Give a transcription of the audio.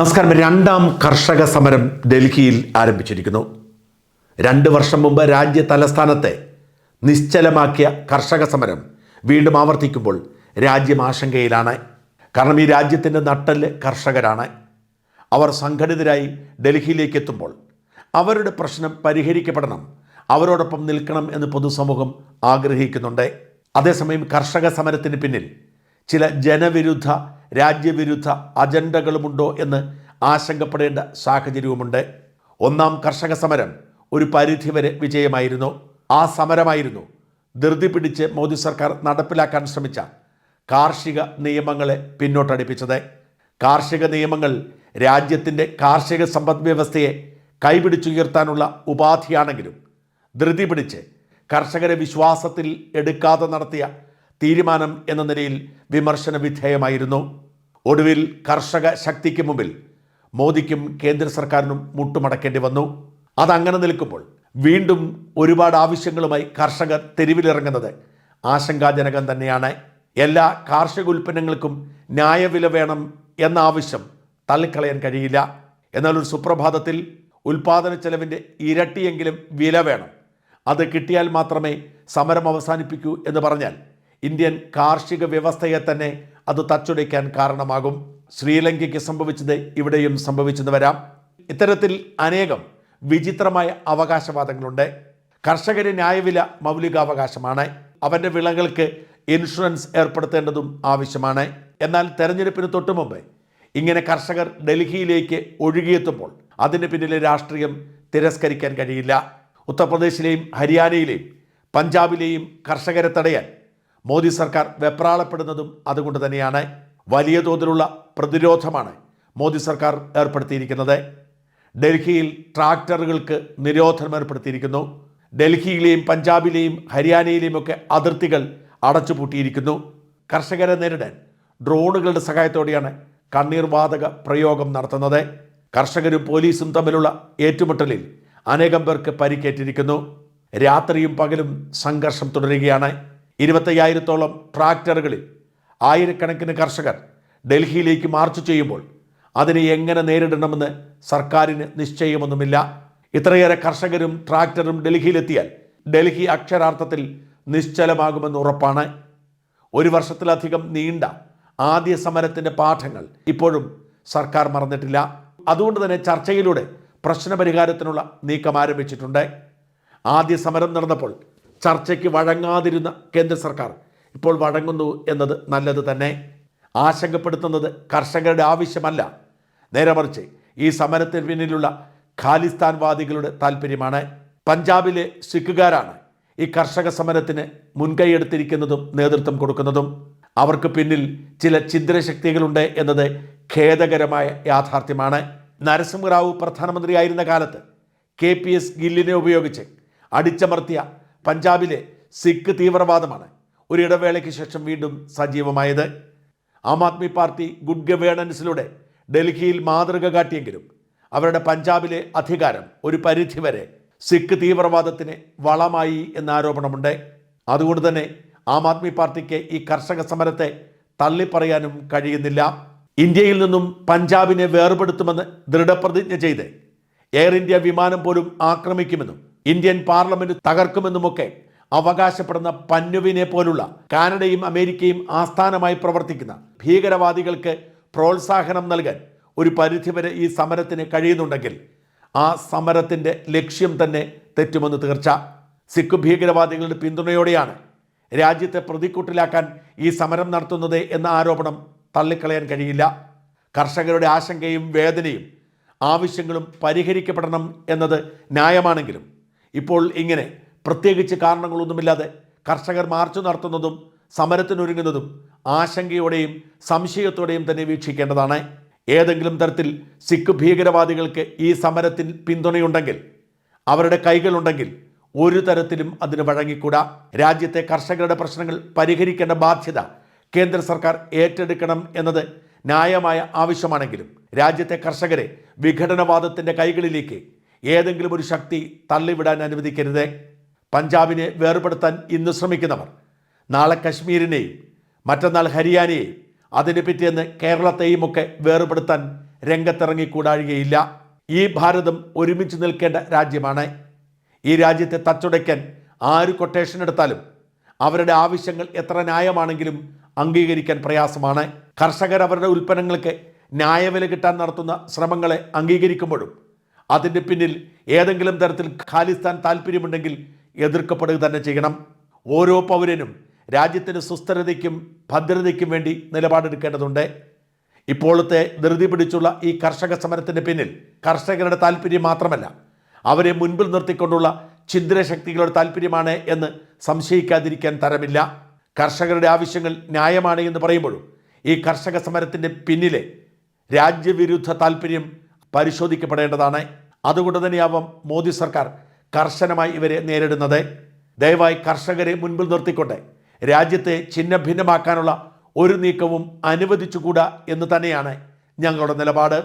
നമസ്കാരം. രണ്ടാം കർഷക സമരം ഡൽഹിയിൽ ആരംഭിച്ചിരിക്കുന്നു. രണ്ട് വർഷം മുമ്പ് രാജ്യ തലസ്ഥാനത്തെ നിശ്ചലമാക്കിയ കർഷക സമരം വീണ്ടും ആവർത്തിക്കുമ്പോൾ രാജ്യം ആശങ്കയിലാണ്. കാരണം ഈ രാജ്യത്തിന്റെ നട്ടൽ കർഷകരാണ്. അവർ സംഘടിതരായി ഡൽഹിയിലേക്ക് എത്തുമ്പോൾ അവരുടെ പ്രശ്നം പരിഹരിക്കപ്പെടണം അവരോടൊപ്പം നിൽക്കണം എന്ന് പൊതുസമൂഹം ആഗ്രഹിക്കുന്നുണ്ട്. അതേസമയം കർഷക സമരത്തിന് പിന്നിൽ ചില ജനവിരുദ്ധ രാജ്യവിരുദ്ധ അജണ്ടകളുമുണ്ടോ എന്ന് ആശങ്കപ്പെടേണ്ട സാഹചര്യവുമുണ്ട്. ഒന്നാം കർഷക സമരം ഒരു പരിധിവരെ വിജയമായിരുന്നു. ആ സമരമായിരുന്നു ധൃതി പിടിച്ച് മോദി സർക്കാർ നടപ്പിലാക്കാൻ ശ്രമിച്ച കാർഷിക നിയമങ്ങളെ പിന്നോട്ടടിപ്പിച്ചത്. കാർഷിക നിയമങ്ങൾ രാജ്യത്തിന്റെ കാർഷിക സമ്പദ് വ്യവസ്ഥയെ കൈപിടിച്ചുയർത്താനുള്ള ഉപാധിയാണെങ്കിലും ധൃതി പിടിച്ച് കർഷകരെ വിശ്വാസത്തിൽ എടുക്കാതെ നടത്തിയ തീരുമാനം എന്ന നിലയിൽ വിമർശന വിധേയമായിരുന്നു. ഒടുവിൽ കർഷക ശക്തിക്ക് മുമ്പിൽ മോദിക്കും കേന്ദ്ര സർക്കാരിനും മുട്ടുമടക്കേണ്ടി വന്നു. അതങ്ങനെ നിൽക്കുമ്പോൾ വീണ്ടും ഒരുപാട് ആവശ്യങ്ങളുമായി കർഷകർ തെരുവിലിറങ്ങുന്നത് ആശങ്കാജനകം തന്നെയാണ്. എല്ലാ കാർഷിക ഉൽപ്പന്നങ്ങൾക്കും ന്യായവില വേണം എന്ന ആവശ്യം തള്ളിക്കളയാൻ കഴിയില്ല. എന്നാൽ ഒരു സുപ്രഭാതത്തിൽ ഉൽപാദന ചെലവിന്റെ ഇരട്ടിയെങ്കിലും വില വേണം. അത് കിട്ടിയാൽ മാത്രമേ സമരം അവസാനിപ്പിക്കൂ എന്ന് പറഞ്ഞാൽ ഇന്ത്യൻ കാർഷിക വ്യവസ്ഥയെ തന്നെ അത് തച്ചുടയ്ക്കാൻ കാരണമാകും. ശ്രീലങ്കയ്ക്ക് സംഭവിച്ചത് ഇവിടെയും സംഭവിച്ചെന്ന് വരാം. ഇത്തരത്തിൽ അനേകം വിചിത്രമായ അവകാശവാദങ്ങളുണ്ട്. കർഷകന് ന്യായവില മൗലികാവകാശമാണ്. അവന്റെ വിളകൾക്ക് ഇൻഷുറൻസ് ഏർപ്പെടുത്തേണ്ടതും ആവശ്യമാണ്. എന്നാൽ തെരഞ്ഞെടുപ്പിന് തൊട്ടു മുമ്പ് ഇങ്ങനെ കർഷകർ ഡൽഹിയിലേക്ക് ഒഴുകിയെത്തുമ്പോൾ അതിന് പിന്നിലെ രാഷ്ട്രീയം തിരസ്കരിക്കാൻ കഴിയില്ല. ഉത്തർപ്രദേശിലെയും ഹരിയാനയിലെയും പഞ്ചാബിലെയും കർഷകരെ തടയാൻ മോദി സർക്കാർ വെപ്രാളപ്പെടുന്നതും അതുകൊണ്ട് തന്നെയാണ് വലിയ തോതിലുള്ള പ്രതിരോധമാണ് മോദി സർക്കാർ ഏർപ്പെടുത്തിയിരിക്കുന്നത്. ഡൽഹിയിൽ ട്രാക്ടറുകൾക്ക് നിരോധനം ഏർപ്പെടുത്തിയിരിക്കുന്നു. ഡൽഹിയിലെയും പഞ്ചാബിലെയും ഹരിയാനയിലെയും ഒക്കെ അതിർത്തികൾ അടച്ചുപൂട്ടിയിരിക്കുന്നു. കർഷകരെ നേരിടാൻ ഡ്രോണുകളുടെ സഹായത്തോടെയാണ് കണ്ണീർവാതക പ്രയോഗം നടത്തുന്നത്. കർഷകരും പോലീസും തമ്മിലുള്ള ഏറ്റുമുട്ടലിൽ അനേകം പേർക്ക് പരിക്കേറ്റിരിക്കുന്നു. രാത്രിയും പകലും സംഘർഷം തുടരുകയാണ്. ഇരുപത്തയ്യായിരത്തോളം ട്രാക്ടറുകളിൽ ആയിരക്കണക്കിന് കർഷകർ ഡൽഹിയിലേക്ക് മാർച്ച് ചെയ്യുമ്പോൾ അതിനെ എങ്ങനെ നേരിടണമെന്ന് സർക്കാരിന് നിശ്ചയമൊന്നുമില്ല. ഇത്രയേറെ കർഷകരും ട്രാക്ടറും ഡൽഹിയിലെത്തിയാൽ ഡൽഹി അക്ഷരാർത്ഥത്തിൽ നിശ്ചലമാകുമെന്ന് ഉറപ്പാണ്. ഒരു വർഷത്തിലധികം നീണ്ട ആദ്യ സമരത്തിന്റെ പാഠങ്ങൾ ഇപ്പോഴും സർക്കാർ മറന്നിട്ടില്ല. അതുകൊണ്ട് തന്നെ ചർച്ചയിലൂടെ പ്രശ്നപരിഹാരത്തിനുള്ള നീക്കം ആരംഭിച്ചിട്ടുണ്ട്. ആദ്യ സമരം നടന്നപ്പോൾ ചർച്ചയ്ക്ക് വഴങ്ങാതിരുന്ന കേന്ദ്ര സർക്കാർ ഇപ്പോൾ വഴങ്ങുന്നു എന്നത് നല്ലത് തന്നെ. ആശങ്കപ്പെടുത്തുന്നത് കർഷകരുടെ ആവശ്യമല്ല. നേരെ മറിച്ച് ഈ സമരത്തിന് പിന്നിലുള്ള ഖാലിസ്ഥാൻവാദികളുടെ താല്പര്യമാണ് പഞ്ചാബിലെ സിഖുകാരാണ് ഈ കർഷക സമരത്തിന് മുൻകൈയെടുത്തിരിക്കുന്നതും നേതൃത്വം കൊടുക്കുന്നതും. അവർക്ക് പിന്നിൽ ചില ചിന്തനശക്തികളുണ്ട് എന്നത് ഖേദകരമായ യാഥാർത്ഥ്യമാണ്. നരസിംഹറാവു പ്രധാനമന്ത്രിയായിരുന്ന കാലത്ത് കെ പി എസ് ഗില്ലിനെ ഉപയോഗിച്ച് അടിച്ചമർത്തിയ പഞ്ചാബിലെ സിഖ് തീവ്രവാദമാണ്. ഒരു ഇടവേളയ്ക്ക് ശേഷം വീണ്ടും സജീവമായത്. ആം ആദ്മി പാർട്ടി ഗുഡ് ഗവേണൻസിലൂടെ ഡൽഹിയിൽ മാതൃക കാട്ടിയെങ്കിലും അവരുടെ പഞ്ചാബിലെ അധികാരം ഒരു പരിധിവരെ സിഖ് തീവ്രവാദത്തിന് വളമായി എന്ന ആരോപണമുണ്ട് അതുകൊണ്ട് തന്നെ ആം ആദ്മി പാർട്ടിക്ക് ഈ കർഷക സമരത്തെ തള്ളിപ്പറയാനും കഴിയുന്നില്ല. ഇന്ത്യയിൽ നിന്നും പഞ്ചാബിനെ വേർപെടുത്തുമെന്ന് ദൃഢപ്രതിജ്ഞ ചെയ്ത് എയർ ഇന്ത്യ വിമാനം പോലും ആക്രമിക്കുമെന്നും ഇന്ത്യൻ പാർലമെന്റ് തകർക്കുമെന്നുമൊക്കെ അവകാശപ്പെടുന്ന പന്നുവിനെ പോലുള്ള കാനഡയും അമേരിക്കയും ആസ്ഥാനമായി പ്രവർത്തിക്കുന്ന ഭീകരവാദികൾക്ക് പ്രോത്സാഹനം നൽകാൻ ഒരു പരിധിവരെ ഈ സമരത്തിന് കഴിയുന്നുണ്ടെങ്കിൽ ആ സമരത്തിന്റെ ലക്ഷ്യം തന്നെ തെറ്റുമെന്ന് തീർച്ച. സിഖ് ഭീകരവാദികളുടെ പിന്തുണയോടെയാണ് രാജ്യത്തെ പ്രതിക്കൂട്ടിലാക്കാൻ ഈ സമരം നടത്തുന്നത് എന്ന ആരോപണം തള്ളിക്കളയാൻ കഴിയില്ല. കർഷകരുടെ ആശങ്കയും വേദനയും ആവശ്യങ്ങളും പരിഹരിക്കപ്പെടണം എന്നത് ന്യായമാണെങ്കിലും ഇപ്പോൾ ഇങ്ങനെ പ്രത്യേകിച്ച് കാരണങ്ങളൊന്നുമില്ലാതെ കർഷകർ മാർച്ച് നടത്തുന്നതും സമരത്തിനൊരുങ്ങുന്നതും ആശങ്കയോടെയും സംശയത്തോടെയും തന്നെ വീക്ഷിക്കേണ്ടതാണ്. ഏതെങ്കിലും തരത്തിൽ സിഖ് ഭീകരവാദികൾക്ക് ഈ സമരത്തിൽ പിന്തുണയുണ്ടെങ്കിൽ അവരുടെ കൈകളുണ്ടെങ്കിൽ ഒരു തരത്തിലും അതിന് വഴങ്ങിക്കൂടാ. രാജ്യത്തെ കർഷകരുടെ പ്രശ്നങ്ങൾ പരിഹരിക്കേണ്ട ബാധ്യത കേന്ദ്ര സർക്കാർ ഏറ്റെടുക്കണം എന്നത് ന്യായമായ ആവശ്യമാണെങ്കിലും രാജ്യത്തെ കർഷകരെ വിഘടനവാദത്തിന്റെ കൈകളിലേക്ക് ഏതെങ്കിലും ഒരു ശക്തി തള്ളിവിടാൻ അനുവദിക്കരുത്. പഞ്ചാബിനെ വേർപെടുത്താൻ ഇന്ന് ശ്രമിക്കുന്നവർ. നാളെ കശ്മീരിനെയും മറ്റന്നാൾ ഹരിയാനയെയും അതിന് പിറ്റേന്ന് കേരളത്തെയും ഒക്കെ വേർപെടുത്താൻ രംഗത്തിറങ്ങിക്കൂടാഴുകയില്ല. ഈ ഭാരതം ഒരുമിച്ച് നിൽക്കേണ്ട രാജ്യമാണ്. ഈ രാജ്യത്തെ തച്ചുടയ്ക്കാൻ ആര് കൊട്ടേഷൻ എടുത്താലും അവരുടെ ആവശ്യങ്ങൾ എത്ര ന്യായമാണെങ്കിലും അംഗീകരിക്കാൻ പ്രയാസമാണ്. കർഷകർ അവരുടെ ഉൽപ്പന്നങ്ങൾക്ക് ന്യായവില കിട്ടാൻ നടത്തുന്ന ശ്രമങ്ങളെ അംഗീകരിക്കുമ്പോഴും അതിന്റെ പിന്നിൽ ഏതെങ്കിലും തരത്തിൽ ഖാലിസ്ഥാൻ താല്പര്യമുണ്ടെങ്കിൽ എതിർക്കപ്പെടുക തന്നെ ചെയ്യണം. ഓരോ പൗരനും രാജ്യത്തിന് സുസ്ഥിരതയ്ക്കും ഭദ്രതയ്ക്കും വേണ്ടി നിലപാടെടുക്കേണ്ടതുണ്ട്. ഇപ്പോഴത്തെ ധൃതി പിടിച്ചുള്ള ഈ കർഷക സമരത്തിന് പിന്നിൽ കർഷകരുടെ താല്പര്യം മാത്രമല്ല അവരെ മുൻപിൽ നിർത്തിക്കൊണ്ടുള്ള ഛിദ്രശക്തികളുടെ താല്പര്യമാണ് എന്ന് സംശയിക്കാതിരിക്കാൻ തരമില്ല. കർഷകരുടെ ആവശ്യങ്ങൾ ന്യായമാണ് എന്ന് പറയുമ്പോഴും ഈ കർഷക സമരത്തിന്റെ പിന്നിലെ രാജ്യവിരുദ്ധ താല്പര്യം പരിശോധിക്കപ്പെടേണ്ടതാണ്. അതുകൊണ്ട് തന്നെയാവാം മോദി സർക്കാർ കർശനമായി ഇവരെ നേരിടുന്നത്. ദയവായി കർഷകരെ മുൻപിൽ നിർത്തിക്കൊണ്ട് രാജ്യത്തെ ഛിന്നഭിന്നമാക്കാനുള്ള ഒരു നീക്കവും അനുവദിച്ചുകൂടാ എന്ന് തന്നെയാണ് ഞങ്ങളുടെ നിലപാട്.